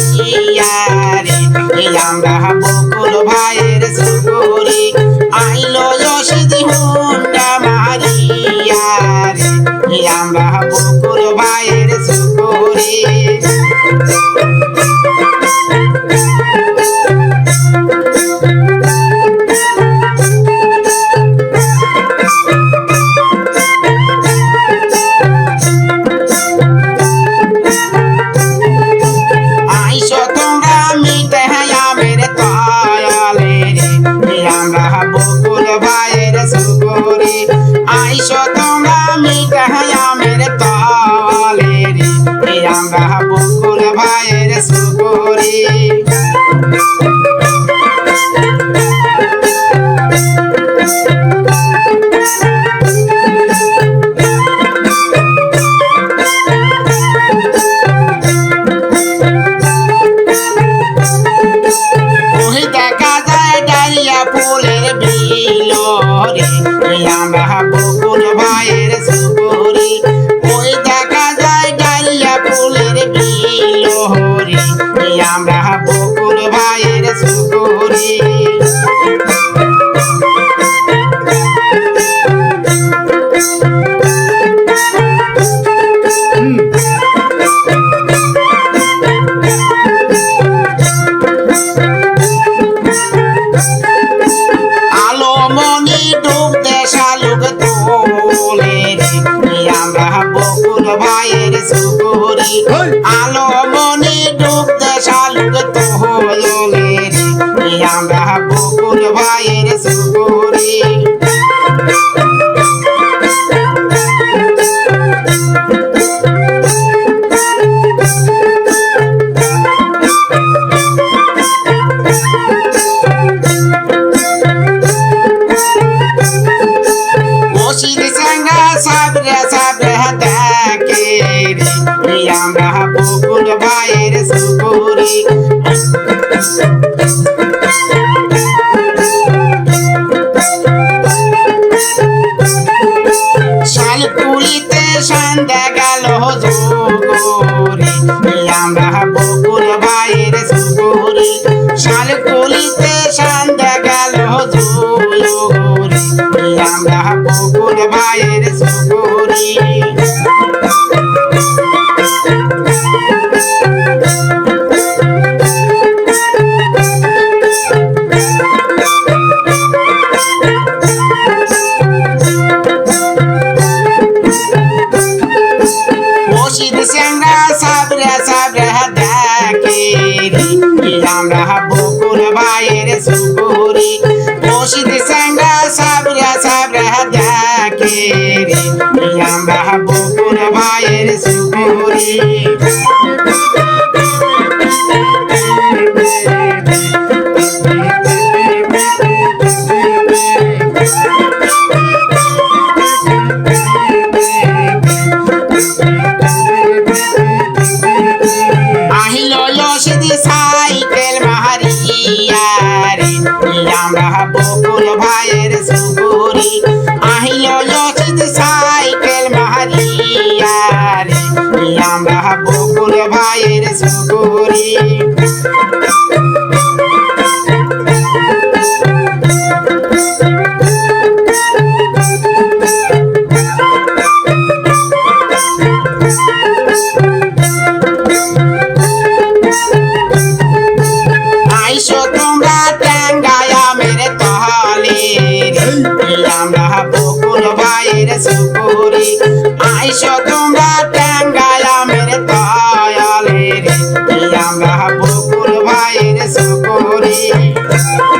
see ya. Pulera, pilores, que ya me ha puesto আলো বনে ডুবতে শালুক তো হলো রে আমরা বকুল ভাইয়ের সুপুরি। দুপুর বাইরে সুপুরি শাল কুলিতে সন্ধ্যা গেল জুরি আমরা পুকুর বাইরে সুপুরি sabra sabra সুপুরি আমরা বকুর ভাইয়ের সুপুরি। আহিল যশিদ সাইকেল মারিয়ারে আমরা বকুল ভাইয়ের সুগুরি Oh.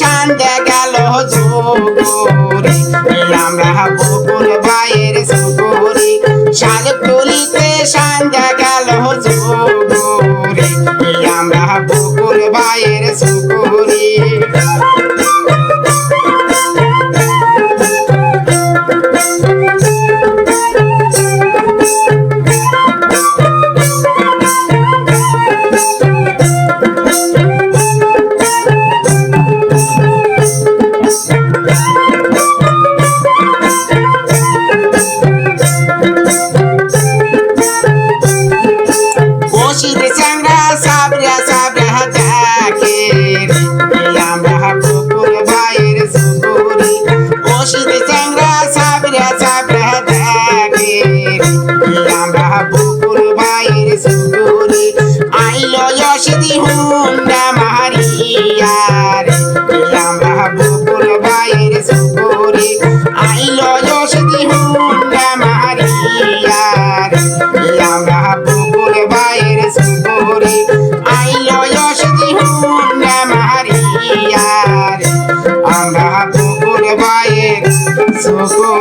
সান্দে গেল জোরি আমরা বকুল বাইরে সুপুরি। শাল তুলিতে সান্দে সাবরা সাবরা দেখে আমরা পুকুর ভাইয়ের সুকুরি বসিতে চাঙ্গা সাবরা সাবরা দেখে আমরা বকুল ভাইয়ের সুকুরি আইলো যশদি হুন্ডা মারিয়ার